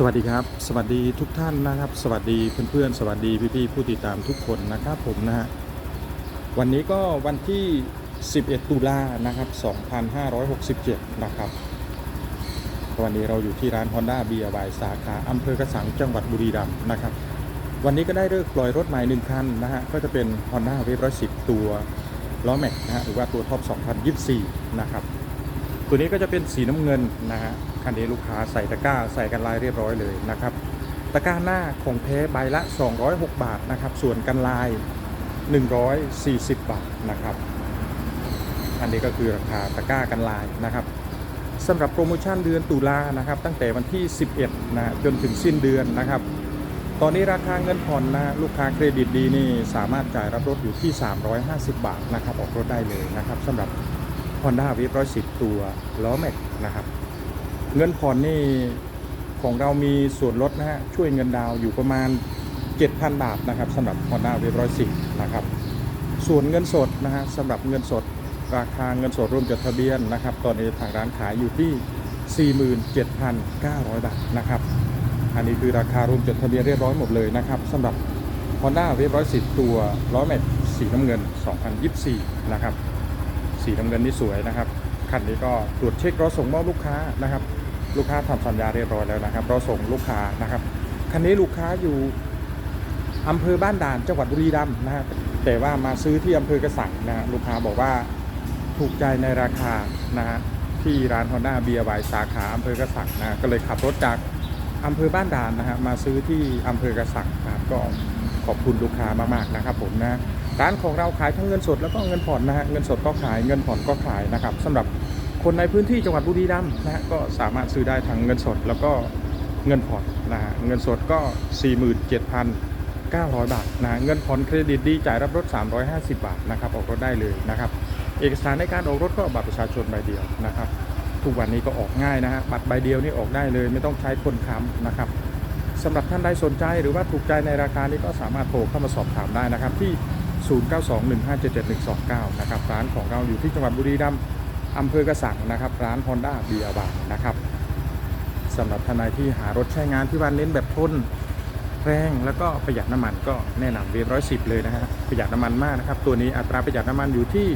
สวัสดีครับ สวัสดีทุกท่านนะครับ สวัสดีเพื่อนๆ สวัสดีพี่ๆผู้ติดตามทุกคนนะครับผมนะฮะวันนี้ก็วันที่ 11 ตุลานะครับ 2567 นะครับ วันนี้เราอยู่ที่ร้าน Honda b ี y สาขาอำเภอกระสังจังหวัดบุรีรัมย์นะครับ วันนี้ก็ได้เลิกปล่อยรถใหม่หนึ่งคันนะฮะก็จะเป็น Honda w a v 110 ตัวล้อแม็กนะฮะหรือว่าตัวท็อป 2024 นะครับ ตัวนี้ก็จะเป็นสีน้ำเงินนะฮะคันนี้ลูกค้าใส่ตะกร้าใส่กันลายเรียบร้อยเลยนะครับตะกร้าหน้าของแท้ใบละ 206 บาทนะครับ ส่วนกันลาย 140 บาทนะครับ อันนี้ก็คือราคาตะกร้ากันลายนะครับสำหรับโปรโมชั่นเดือนตุลานะครับ ตั้งแต่วันที่ 11 นะจนถึงสิ้นเดือนนะครับ ตอนนี้ราคาเงินผ่อนนะลูกค้าเครดิตดีนี่สามารถจ่ายรับรถอยู่ที่ 350 บาทนะครับ ออกรถได้เลยนะครับสำหรับ Honda w a v 110 ตัวล้อแม็กนะครับ เงินผ่อนนี่ของเรามีส่วนลดนะฮะช่วยเงินดาวอยู่ประมาณ 7,000 บาทนะครับสำหรับ Honda w a v 110 นะครับ ส่วนเงินสดนะฮะสำหรับเงินสดราคาเงินสดรวมจดทะเบียนนะครับ ตอนนี้ทางร้านขายอยู่ที่ 47,900 บาทนะครับ อันนี้คือราคารวมจดทะเบียนเรียบร้อยหมดเลยนะครับสำหรับ Honda w a v 110 ตัวล้อแม็กสีน้ำเงิน 2024 นะครับ สีน้ำเงินนี่สวยนะครับคันนี้ก็ตรวจเช็ครอส่งมอบลูกค้านะครับ ลูกค้าทำสัญญาเรียบร้อยแล้วนะครับเรอส่งลูกค้านะครับคันนี้ลูกค้าอยู่อำเภอบ้านด่านจังหวัดบุรีรัมย์นะฮะแต่ว่ามาซื้อที่อำเภอกระสังนะลูกค้าบอกว่าถูกใจในราคานะฮะที่ร้าน Honda b ี y สาขาอำเภอกระสังนะก็เลยขับรถจากอำเภอบ้านด่านนะฮะมาซื้อที่อำเภอกระสังนะครับก็ขอบคุณลูกค้ามากๆนะครับผมนะ ร้านของเราขายทั้งเงินสดแล้วก็เงินผ่อนนะฮะเงินสดก็ขายเงินผ่อนก็ขายนะครับสำหรับคนในพื้นที่จังหวัดบุรีรัมย์นะฮะก็สามารถซื้อได้ทั้งเงินสดแล้วก็เงินผ่อนนะฮะเงินสดก็ 47,900 บาทนะเงินผ่อนเครดิตดีจ่ายรับรถ 350 บาทนะครับออกรถได้เลยนะครับเอกสารในการออกรถก็บัตรประชาชนใบเดียวนะครับทุกวันนี้ก็ออกง่ายนะฮะบัตรใบเดียวนี่ออกได้เลย ไม่ต้องใช้คนค้ำนะครับสำหรับท่านใดสนใจหรือว่าถูกใจในราคานี้ก็สามารถโทรเข้ามาสอบถามได้นะครับที่ 0921577129 นะครับร้านของเราอยู่ที่จังหวัดบุรีรัมย์อำเภอกระสังนะครับ ร้าน Honda b ี y นะครับสำหรับท่านใดที่หารถใช้งานที่วันเน้นแบบทนแรงแล้วก็ประหยัดน้ำมันก็แนะนำเวฟร้อยสิบเลยนะฮะประหยัดน้ำมันมากนะครับ ตัวนี้อัตราประหยัดน้ำมันอยู่ที่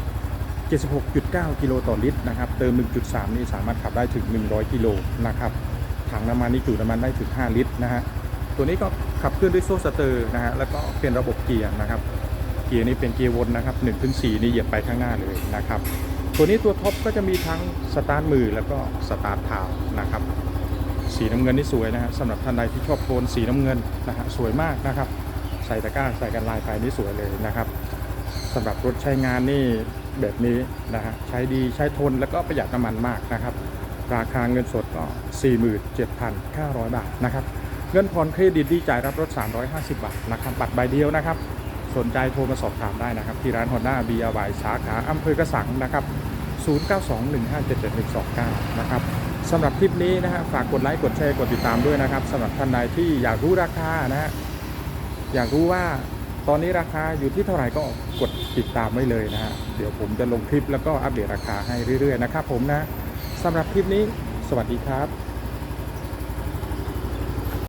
76.9 กิโลต่อลิตรนะครับ เติม 1.3 นี่สามารถขับได้ถึง 100 กิโลนะครับถังน้ำมันนี่จุน้ำมันได้ถึง 5 ลิตรนะฮะตัวนี้ก็ขับเคลื่อนด้วยโซ่สเตอร์นะฮะแล้วก็เป็นระบบเกียร์นะครับ เกียร์นี้เป็นเกียร์วนนะครับ1ถึง4นี่เหยียบไปข้างหน้าเลยนะครับ ตัวนี้ตัวท็อปก็จะมีทั้งสตาร์ทมือแล้วก็สตาร์ทเท้านะครับสีน้ำเงินนี่สวยนะฮะสำหรับท่านใดที่ชอบโทนสีน้ำเงินนะฮะสวยมากนะครับ ใส่ตะกร้าใส่กันลายไปนี่สวยเลยนะครับสำหรับรถใช้งานนี่แบบนี้นะฮะใช้ดีใช้ทนแล้วก็ประหยัดน้ำมันมากนะครับ ราคาเงินสดก็ 47,900 บาทนะครับเงินผ่อนเครดิตดีจ่ายรับรถ 350 บาทนะครับบัตรใบเดียวนะครับ สนใจโทรมาสอบถามได้นะครับ ที่ร้าน Honda b ี y สาขาอำเภอกระสังนะครับ 0921577129 นะครับสำหรับคลิปนี้นะฮะฝากกดไลค์กดแชร์กดติดตามด้วยนะครับสำหรับท่านใดที่อยากรู้ราคานะฮะอยากรู้ว่าตอนนี้ราคาอยู่ที่เท่าไหร่ก็กดติดตามไว้เลยนะฮะเดี๋ยวผมจะลงคลิปแล้วก็อัปเดตราคาให้เรื่อยๆนะครับผมนะสำหรับคลิปนี้ สวัสดีครับ